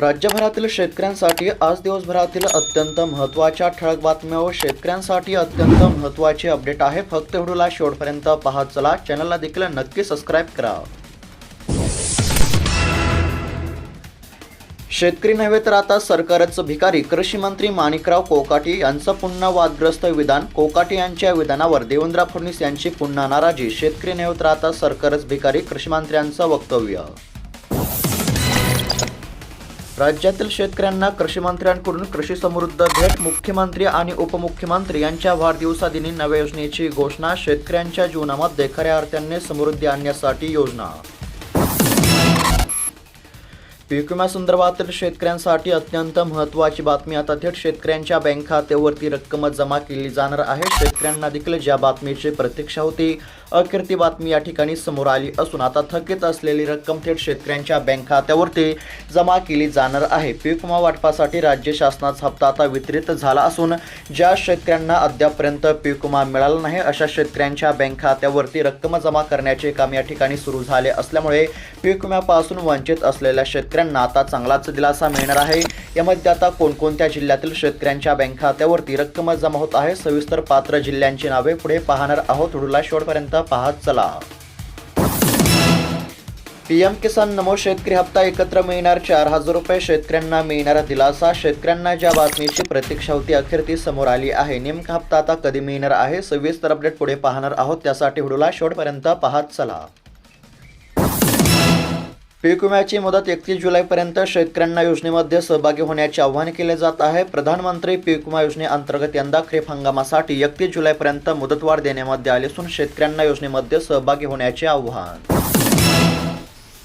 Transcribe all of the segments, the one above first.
राज्यभरातील शेतकऱ्यांसाठी आज दिवसभरातील अत्यंत महत्त्वाच्या ठळक बातम्या व शेतकऱ्यांसाठी अत्यंत महत्त्वाचे अपडेट आहे. फक्त व्हिडिओला शेवटपर्यंत पाहत चला. चॅनलला देखील नक्की सबस्क्राईब करा. शेतकरी नव्हे तर आता सरकारच भिकारी. कृषी मंत्री माणिकराव कोकाटे यांचं पुन्हा वादग्रस्त विधान. कोकाटे यांच्या विधानावर देवेंद्र फडणवीस यांची पुन्हा नाराजी. शेतकरी नव्हे तर आता सरकारच भिकारी. कृषी मंत्र्यांचं वक्तव्य. राज्यातील शेतकऱ्यांना कृषी मंत्र्यांकडून कृषी समृद्ध भेट मुख्यमंत्री आणि उपमुख्यमंत्री यांच्या वाढदिवसादिनी नव्या योजनेची घोषणा शेतकऱ्यांच्या जीवनामध्ये खऱ्या अर्थाने समृद्धी आणण्यासाठी योजना. पीक विम्यासंदर्भातील शेतकऱ्यांसाठी अत्यंत महत्त्वाची बातमी. आता थेट शेतकऱ्यांच्या बँक खात्यावरती रक्कम जमा केली जाणार आहे. शेतकऱ्यांना देखील ज्या बातमीची प्रतीक्षा होती अकिर्ती बातमी या ठिकाणी समोर आली असून आता थकीत असलेली रक्कम थेट शेतकऱ्यांच्या बँक खात्यावरती जमा केली जाणार आहे. पीक विमा वाटपासाठी राज्य शासनाचा हप्ता आता वितरित झाला असून ज्या शेतकऱ्यांना अद्यापर्यंत पीक विमा मिळाला नाही अशा शेतकऱ्यांच्या बँक खात्यावरती रक्कम जमा करण्याचे काम या ठिकाणी सुरू झाले असल्यामुळे पीक विम्यापासून वंचित असलेल्या शेतकऱ्यांना आता चांगलाच दिलासा मिळणार आहे. यामध्ये आता कोणकोणत्या जिल्ह्यातील शेतकऱ्यांच्या बँक खात्यावरती रक्कम जमा होत आहे सविस्तर पात्र जिल्ह्यांची नावे पुढे पाहणार आहोत. व्हिडिओला शेवटपर्यंत पाहत चला. पीएम किसान नमो शेतकरी हप्ता एकत्र मिळणार चार हजार रुपये शेतकऱ्यांना मिळणारा दिलासा. शेतकऱ्यांना ज्या बातमीची प्रतीक्षा होती अखेर ती समोर आली आहे. नेमका हप्ता आता कधी मिळणार आहे? सविस्तर अपडेट पुढे पाहणार आहोत. त्यासाठी व्हिडिओला शेवटपर्यंत पाहत चला. पीक विम्याची मुदत एकतीस जुलैपर्यंत शेतकऱ्यांना योजनेमध्ये सहभागी होण्याचे आवाहन केले जात आहे. प्रधानमंत्री पीक विमा योजनेअंतर्गत यंदा खरीप हंगामासाठी एकतीस जुलैपर्यंत मुदतवाढ देण्यामध्ये आली असून शेतकऱ्यांना योजनेमध्ये सहभागी होण्याचे आव्हान.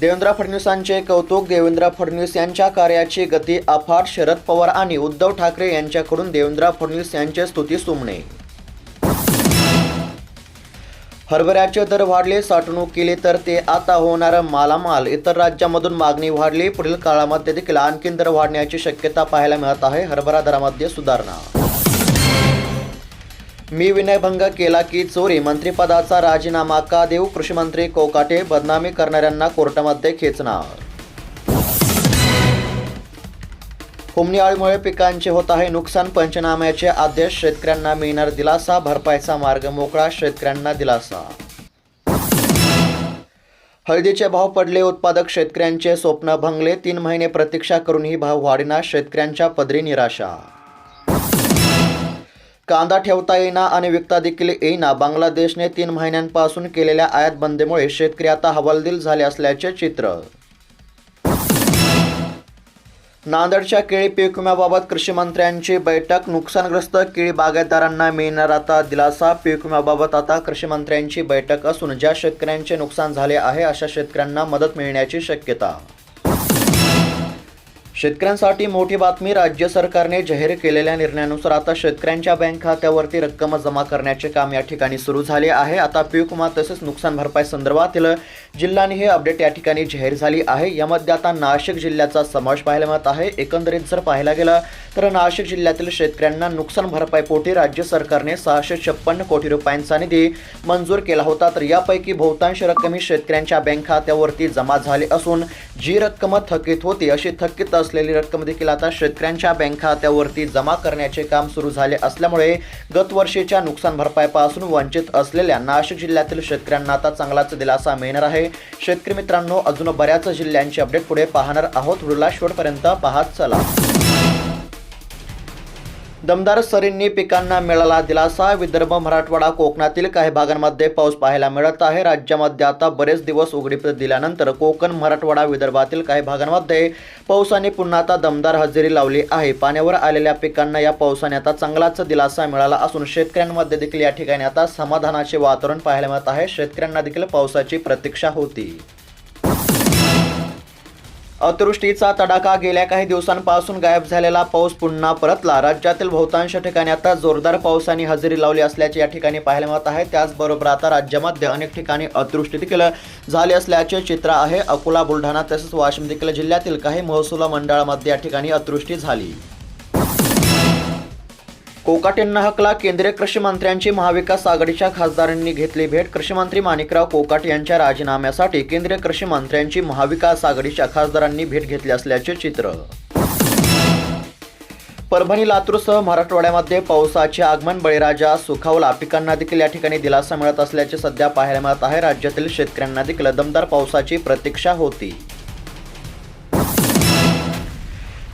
देवेंद्र फडणवीसांचे कौतुक देवेंद्र फडणवीस यांच्या कार्याची गती अफाट शरद पवार आणि उद्धव ठाकरे यांच्याकडून देवेंद्र फडणवीस यांचे स्तुती सुमणे. हरभऱ्याचे दर वाढले साठवणूक केली तर ते आता होणार मालामाल. इतर राज्यामधून मागणी वाढली. पुढील काळामध्ये देखील आणखीन दर वाढण्याची शक्यता पाहायला मिळत आहे. हरभरा दरामध्ये सुधारणा. मी विनयभंग केला की चोरी. मंत्रिपदाचा राजीनामा का देऊ? कृषीमंत्री कोकाटे बदनामी करणाऱ्यांना कोर्टामध्ये खेचणार. आळीमुळे पिकांचे होत आहे नुकसान. पंचनाम्याचे आदेश शेतकऱ्यांना मिळणार दिलासा. भरपाईचा मार्ग मोकळा. शेतकऱ्यांना दिलासा. हळदीचे भाव पडले उत्पादक शेतकऱ्यांचे स्वप्न भंगले. तीन महिने प्रतीक्षा करूनही भाव वाढीना शेतकऱ्यांच्या पदरी निराशा. कांदा ठेवता येईना आणि विकता देखील येईना. बांगलादेशने तीन महिन्यांपासून केलेल्या आयात बंदीमुळे शेतकरी आता हवालदिल झाले असल्याचे चित्र. नांदेडच्या केळी पीक विम्याबाबत कृषी मंत्र्यांची बैठक. नुकसानग्रस्त केळी बागायतदारांना मिळणार आता दिलासा. पीक विम्याबाबत आता कृषी मंत्र्यांची बैठक असून ज्या शेतकऱ्यांचे नुकसान झाले आहे अशा शेतकऱ्यांना मदत मिळण्याची शक्यता. शेतकऱ्यांसाठी मोठी बातमी राज्य सरकारने जाहीर केलेल्या निर्णयानुसार आता शेतकऱ्यांच्या बँक खात्यावरती रक्कम जमा करण्याचे काम या ठिकाणी सुरू झाले आहे. आता पीक विमा तसेच नुकसान भरपाई संदर्भातील जिल्ह्याने हे अपडेट या ठिकाणी जाहीर झाली आहे. यामध्ये आता नाशिक जिल्ह्याचा समावेश पाहायला मिळत आहे. एकंदरीत जर पाहायला गेलं तर नाशिक जिल्ह्यातील शेतकऱ्यांना नुकसान भरपाईपोटी राज्य सरकारने सहाशे छप्पन्न कोटी रुपयांचा निधी मंजूर केला होता. तर यापैकी बहुतांश रक्कम ही शेतकऱ्यांच्या बँक खात्यावरती जमा झाली असून जी रक्कम थकीत होती अशी थकीत असलेली रक्कम देखील आता शेतकऱ्यांच्या बँक खात्यावरती जमा करण्याचे काम सुरू झाले असल्यामुळे गतवर्षीच्या नुकसान भरपाईपासून वंचित असलेल्या नाशिक जिल्ह्यातील शेतकऱ्यांना आता चांगलाच दिलासा मिळणार आहे. शेतकरी मित्रांनो अजून बऱ्याच जिल्ह्यांची अपडेट पुढे पाहणार आहोत. व्हिडिओला शेवटपर्यंत पाहत चला. दमदार सरींनी पिकांना मिळाला दिलासा. विदर्भ मराठवाडा कोकणातील काही भागांमध्ये पाऊस पाहायला मिळत आहे. राज्यामध्ये आता बरेच दिवस उघडीप दिल्यानंतर कोकण मराठवाडा विदर्भातील काही भागांमध्ये पावसाने पुन्हा आता दमदार हजेरी लावली आहे. पाण्यावर आलेल्या पिकांना या पावसाने आता चांगलाच दिलासा मिळाला असून शेतकऱ्यांमध्ये देखील या ठिकाणी आता समाधानाचे वातावरण पाहायला मिळत आहे. शेतकऱ्यांना देखील पावसाची प्रतीक्षा होती. अतिवृष्टीचा तडाखा गेल्या काही दिवसांपासून गायब झालेला पाऊस पुन्हा परतला. राज्यातील बहुतांश ठिकाणी आता जोरदार पावसाने हजेरी लावली असल्याचे या ठिकाणी पाहायला मिळत आहे. त्याचबरोबर आता राज्यामध्ये अनेक ठिकाणी अतिवृष्टी देखील झाली असल्याचे चित्र आहे. अकोला बुलढाणा तसेच वाशिम देखील जिल्ह्यातील काही महसूल मंडळामध्ये या ठिकाणी अतिवृष्टी झाली. कोकाटेंना हकला केंद्रीय कृषी मंत्र्यांची महाविकास आघाडीच्या खासदारांनी घेतली भेट. कृषी मंत्री माणिकराव कोकाटे यांच्या राजीनाम्यासाठी केंद्रीय कृषी मंत्र्यांची महाविकास आघाडीच्या खासदारांनी भेट घेतली असल्याचे चित्र. परभणी लातूरसह मराठवाड्यामध्ये पावसाचे आगमन बळीराजा सुखावला पिकांना देखील या ठिकाणी दिलासा मिळत असल्याचे सध्या पाहायला मिळत आहे. राज्यातील शेतकऱ्यांना देखील दमदार पावसाची प्रतीक्षा होती.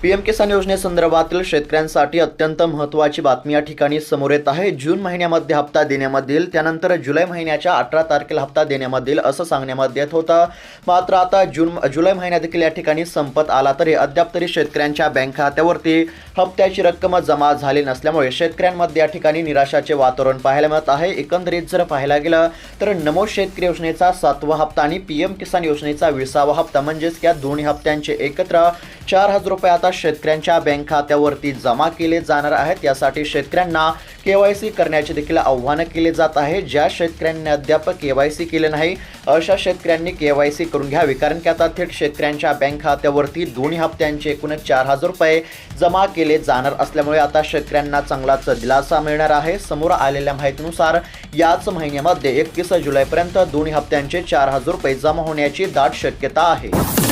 पीएम किसान योजनेसंदर्भातील शेतकऱ्यांसाठी अत्यंत महत्त्वाची बातमी या ठिकाणी समोर येत आहे. जून महिन्यामध्ये हप्ता देण्यामध्ये येईल त्यानंतर जुलै महिन्याच्या अठरा तारखेला हप्ता देण्यामध्ये येईल असं सांगण्यामध्ये येत होतं. मात्र आता जून जुलै महिन्यात देखील या ठिकाणी संपत आला तरी अद्याप तरी शेतकऱ्यांच्या बँक खात्यावरती हप्त्याची रक्कम जमा झाली नसल्यामुळे शेतकऱ्यांमध्ये या ठिकाणी निराशाचे वातावरण पाहायला मिळत आहे. एकंदरीत जर पाहायला गेलं तर नमो शेतकरी योजनेचा सातवा हप्ता आणि पीएम किसान योजनेचा विसावा हप्ता म्हणजेच या दोन्ही हप्त्यांचे एकत्र चार हजार रुपये आता शेतकऱ्यांच्या बँक खात्यावरती जमा केले जाणार आहेत. यासाठी शेतकऱ्यांना के वाय सी करण्याचे देखील आव्हानं केले जात आहे. ज्या शेतकऱ्यांनी अद्याप के वाय सी केले नाही अशा शेतकऱ्यांनी के वाय सी करून घ्यावी. कारण की आता थेट शेतकऱ्यांच्या बँक खात्यावरती दोन्ही हप्त्यांचे एकूण चार हजार रुपये जमा केले जाणार असल्यामुळे आता शेतकऱ्यांना चांगलाच दिलासा मिळणार आहे. समोर आलेल्या माहितीनुसार याच महिन्यामध्ये एकतीस जुलैपर्यंत दोन्ही हप्त्यांचे चार हजार रुपये जमा होण्याची दाट शक्यता आहे.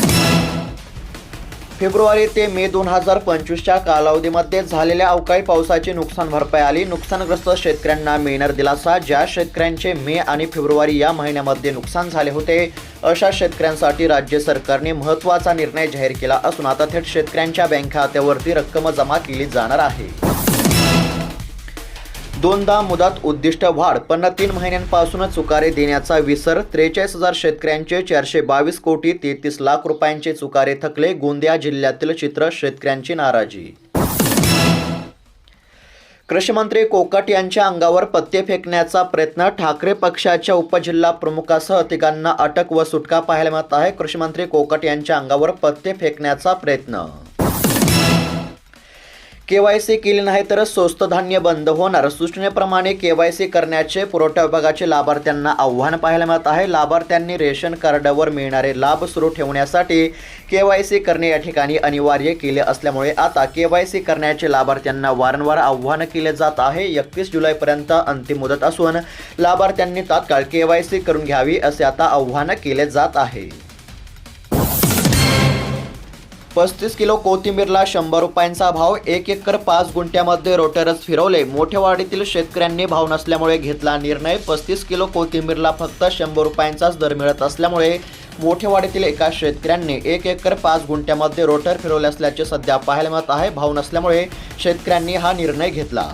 फेब्रुवारी ते मे दोन हजार पंचवीसच्या कालावधीमध्ये झालेल्या अवकाळी पावसाची नुकसान भरपाई आली. नुकसानग्रस्त शेतकऱ्यांना मिळणार दिलासा ज्या शेतकऱ्यांचे मे आणि फेब्रुवारी या महिन्यामध्ये नुकसान झाले होते. अशा शेतकऱ्यांसाठी राज्य सरकारने महत्त्वाचा निर्णय जाहीर केला असून आता थेट शेतकऱ्यांच्या बँक खात्यावरती रक्कम जमा केली जाणार आहे. दोनदा मुदत उद्दिष्ट वाढ पण तीन महिन्यांपासून चुकारे देण्याचा विसर त्रेचाळीस हजार शेतकऱ्यांचे चारशे बावीस कोटी तेहतीस लाख रुपयांचे चुकारे थकले गोंदिया जिल्ह्यातील चित्र शेतकऱ्यांची नाराजी. कृषीमंत्री कोकट यांच्या अंगावर पत्ते फेकण्याचा प्रयत्न ठाकरे पक्षाच्या उपजिल्हा प्रमुखासह तिघांना अटक व सुटका पाहायला मिळत आहे. कृषीमंत्री कोकट यांच्या अंगावर पत्ते फेकण्याचा प्रयत्न. केवायसी केली नाही तर स्वस्त धान्य बंद होणार. सूचनेप्रमाणे केवायसी करण्याचे पुरवठा विभागाचे लाभार्थ्यांना आव्हान पाहायला मिळत आहे. लाभार्थ्यांनी रेशन कार्डावर मिळणारे लाभ सुरू ठेवण्यासाठी केवायसी करणे या ठिकाणी अनिवार्य केले असल्यामुळे आता केवायसी करण्याचे लाभार्थ्यांना वारंवार आव्हान केले जात आहे. एकतीस जुलैपर्यंत अंतिम मुदत असून लाभार्थ्यांनी तात्काळ केवायसी करून घ्यावी असे आता आव्हान केले जात आहे. पस्तीस किलो कोथिंबीरला शंभर रुपयांचा भाव एक एकर पाच गुंठ्यामध्ये रोटरच फिरवले. मोठेवाडीतील शेतकऱ्यांनी भाव नसल्यामुळे घेतला निर्णय. पस्तीस किलो कोथिंबीरला फक्त शंभर रुपयांचाच दर मिळत असल्यामुळे मोठेवाडीतील एका शेतकऱ्यांनी एक एकर पाच गुंठ्यामध्ये रोटर फिरवले असल्याचे सध्या पाहायला मिळत आहे. भाव नसल्यामुळे शेतकऱ्यांनी हा निर्णय घेतला.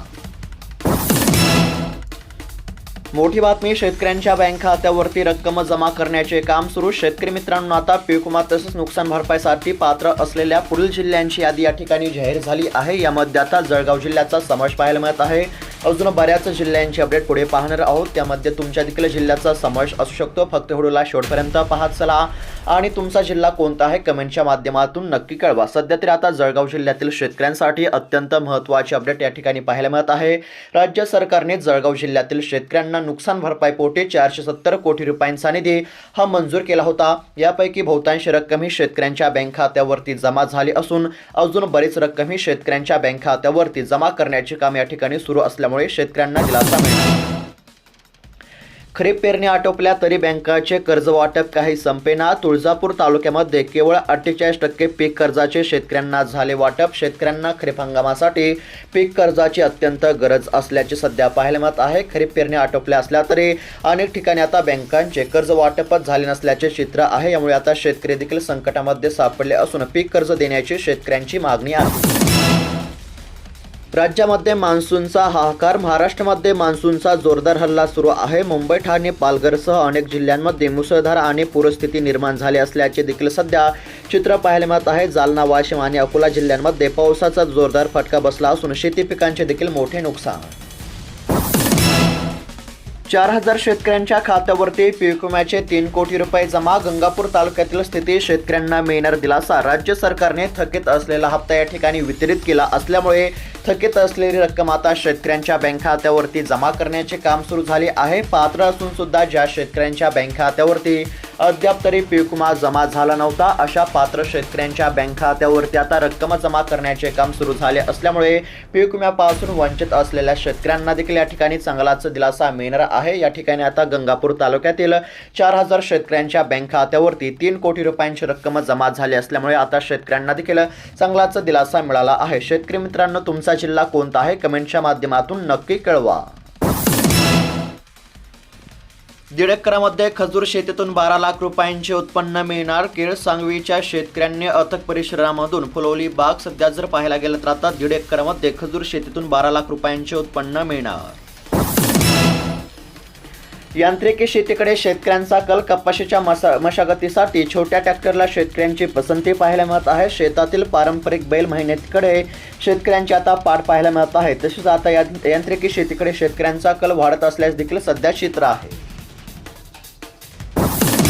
मोठी बातमी शेतकऱ्यांच्या बँक खात्यावरती रक्कम जमा करण्याचे काम सुरू. शेतकरी मित्रांनो आता पीक विमा तसेच नुकसान भरपाईसाठी पात्र असलेल्या पुढील जिल्ह्यांची यादी या ठिकाणी जाहीर झाली आहे. यामध्ये आता जळगाव जिल्ह्याचा समावेश पाहायला मिळत आहे. अजून बऱ्याच जिल्ह्यांची अपडेट पुढे पाहणार आहोत. त्यामध्ये तुमच्या देखील जिल्ह्याचा समावेश असू शकतो. फक्त व्हिडिओला शेवटपर्यंत पाहत चला. आणि तुमचा जिल्हा कोणता आहे? कमेंटच्या माध्यमातून नक्की कळवा. सध्या तरी आता जळगाव जिल्ह्यातील शेतकऱ्यांसाठी अत्यंत महत्त्वाची अपडेट या ठिकाणी पाहायला मिळत आहे. राज्य सरकारने जळगाव जिल्ह्यातील शेतकऱ्यांना नुकसान भरपाईपोटी चारशे सत्तर कोटी रुपयांचा निधी हा मंजूर केला होता. यापैकी बहुतांश रक्कम ही शेतकऱ्यांच्या बँक खात्यावरती जमा झाली असून अजून बरीच रक्कम ही शेतकऱ्यांच्या बँक खात्यावरती जमा करण्याचे काम या ठिकाणी सुरू असल्यामुळे शेतकऱ्यांना दिलासा मिळणार. खरीप पेरणी आटोपल्या तरी बँकाचे कर्ज वाटप काही संपेना तुळजापूर तालुक्यामध्ये केवळ अठ्ठेचाळीस टक्के पीक कर्जाचे शेतकऱ्यांना झाले वाटप. शेतकऱ्यांना खरीप हंगामासाठी पीक कर्जाची अत्यंत गरज असल्याचे सध्या पाहायला मिळत आहे. खरीप पेरणी आटोपल्या असल्या तरी अनेक ठिकाणी आता बँकांचे कर्ज वाटपच झाले नसल्याचे चित्र आहे. यामुळे आता शेतकरी देखील संकटामध्ये सापडले असून पीक कर्ज देण्याची शेतकऱ्यांची मागणी आहे. राज्यामध्ये मान्सूनचा हाहाकार महाराष्ट्रामध्ये मान्सूनचा जोरदार हल्ला सुरू आहे. मुंबई ठाणे पालघरसह अनेक जिल्ह्यांमध्ये मुसळधार आणि पूरस्थिती निर्माण झाली असल्याचे देखील सध्या चित्र पाहायला मिळत आहे. जालना वाशिम आणि अकोला जिल्ह्यांमध्ये पावसाचा जोरदार फटका बसला असून शेती पिकांचे देखील मोठे नुकसान चार हजार शेतकऱ्यांच्या खात्यावरती पीक विम्याचे तीन कोटी रुपये जमा गंगापूर तालुक्यातील स्थिती शेतकऱ्यांना मिळणार दिलासा. राज्य सरकारने थकीत असलेला हप्ता या ठिकाणी वितरित केला असल्यामुळे थकीत असलेली रक्कम आता शेतकऱ्यांच्या बँक खात्यावरती जमा करण्याचे काम सुरू झाले आहे. पात्र असून सुद्धा ज्या शेतकऱ्यांच्या बँक खात्यावरती अद्याप तरी पीक विमा जमा झाला नव्हता अशा पात्र शेतकऱ्यांच्या बँक खात्यावरती आता रक्कम जमा करण्याचे काम सुरू झाले असल्यामुळे पीक विम्यापासून वंचित असलेल्या शेतकऱ्यांना देखील या ठिकाणी चांगलाच दिलासा मिळणार आहे. आहे. या ठिकाणी आता गंगापूर तालुक्यातील चार हजार शेतकऱ्यांच्या बँक खात्यावरती तीन कोटी रुपयांची रक्कम जमा झाली असल्यामुळे आता शेतकऱ्यांना देखील चांगलाच दिलासा मिळाला आहे. शेतकरी मित्रांनो तुमचा जिल्हा कोणता आहे? कमेंटच्या माध्यमातून नक्की कळवा. दीड एकरामध्ये खजूर शेतीतून बारा लाख रुपयांचे उत्पन्न मिळणार. केळ सांगवीच्या शेतकऱ्यांनी अथक परिश्रमामधून फुलवली बाग. सध्या जर पाहायला गेलं तर आता दीड एकरामध्ये खजूर शेतीतून बारा लाख रुपयांचे उत्पन्न मिळणार. यांत्रिकी शेतीकडे शेतकऱ्यांचा कल कपाशीच्या मसा मशागतीसाठी छोट्या ट्रॅक्टरला शेतकऱ्यांची पसंती पाहायला मिळत आहे. शेतातील पारंपरिक बैल मेहनतीकडे शेतकऱ्यांची आता पाठ पाहायला मिळत आहे. तसेच आता या यांत्रिकी शेतीकडे शेतकऱ्यांचा कल वाढत असल्यास देखील सध्या चित्र आहे.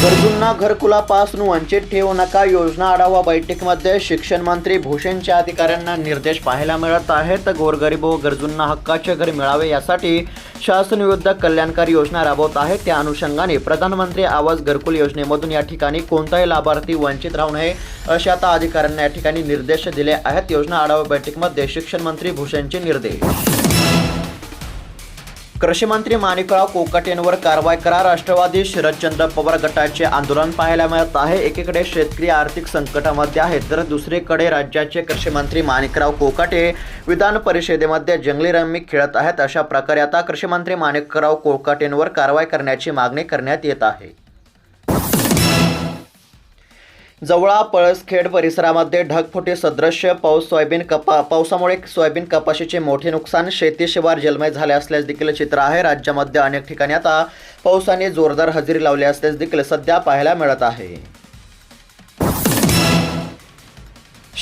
गरजूंना घरकुलापासून वंचित ठेवू नका योजना आढावा बैठकीमध्ये शिक्षण मंत्री भूषणच्या अधिकाऱ्यांना निर्देश पाहायला मिळत आहेत. गोरगरीब व गरजूंना हक्काचे घर मिळावे यासाठी शासन विरुद्ध कल्याणकारी योजना राबवत आहे. त्या अनुषंगाने प्रधानमंत्री आवास घरकुल योजनेमधून या ठिकाणी कोणताही लाभार्थी वंचित राहू नये असे आता अधिकाऱ्यांना या ठिकाणी निर्देश दिले आहेत. योजना आढावा बैठकीमध्ये शिक्षण मंत्री भूषणचे निर्देश. कृषीमंत्री माणिकराव माणिकराव कोकाटेंवर कारवाई करा. राष्ट्रवादी शरदचंद्र पवार गटाचे आंदोलन पाहायला मिळत आहे. एकीकडे शेतकरी आर्थिक संकटामध्ये आहेत तर दुसरीकडे राज्याचे कृषीमंत्री माणिकराव कोकाटे विधान परिषदेमध्ये जंगली रम्मी खेळत आहेत. अशा प्रकारे आता कृषीमंत्री माणिकराव कोकाटेंवर कारवाई करण्याची मागणी करण्यात येत आहे. जवळा पळसखेड परिसरामध्ये ढगफुटी सदृश्य पाऊस सोयाबीन कपा पावसामुळे सोयाबीन कपाशीचे मोठे नुकसान शेतीशिवार जलमय झाले असल्यास देखील चित्र आहे. राज्यामध्ये अनेक ठिकाणी आता पावसाने जोरदार हजेरी लावली असल्यास देखील सध्या पाहायला मिळत आहे.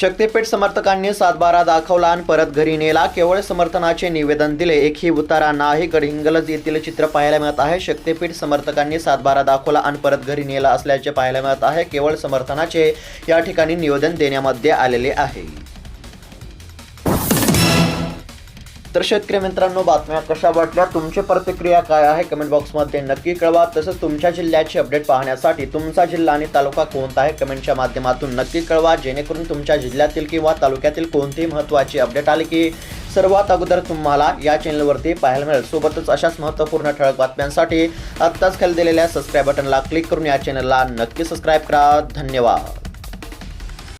शक्तीपीठ समर्थकांनी सातबारा दाखवला आणि परत घरी नेला. केवळ समर्थनाचे निवेदन दिले. एकही उतारा नाही. गडहिंगलज येथील चित्र पाहायला मिळत आहे. शक्तीपीठ समर्थकांनी सातबारा दाखवला आणि परत घरी नेला असल्याचे पाहायला मिळत आहे. केवळ समर्थनाचे या ठिकाणी निवेदन देण्यामध्ये आलेले आहे. तर शेतकरी मित्रांनो बातम्या कशा वाटल्या? तुमची प्रतिक्रिया काय आहे? कमेंट बॉक्समध्ये नक्की कळवा. तसंच तुमच्या जिल्ह्याची अपडेट पाहण्यासाठी तुमचा जिल्हा आणि तालुका कोणता आहे? कमेंटच्या माध्यमातून नक्की कळवा. जेणेकरून तुमच्या जिल्ह्यातील किंवा तालुक्यातील कोणतीही महत्त्वाची अपडेट आली की सर्वात अगोदर तुम्हाला या चॅनलवरती पाहायला मिळेल. सोबतच अशाच महत्त्वपूर्ण ठळक बातम्यांसाठी आत्ताच खाली दिलेल्या सबस्क्राईब बटनला क्लिक करून या चॅनलला नक्की सबस्क्राईब करा. धन्यवाद.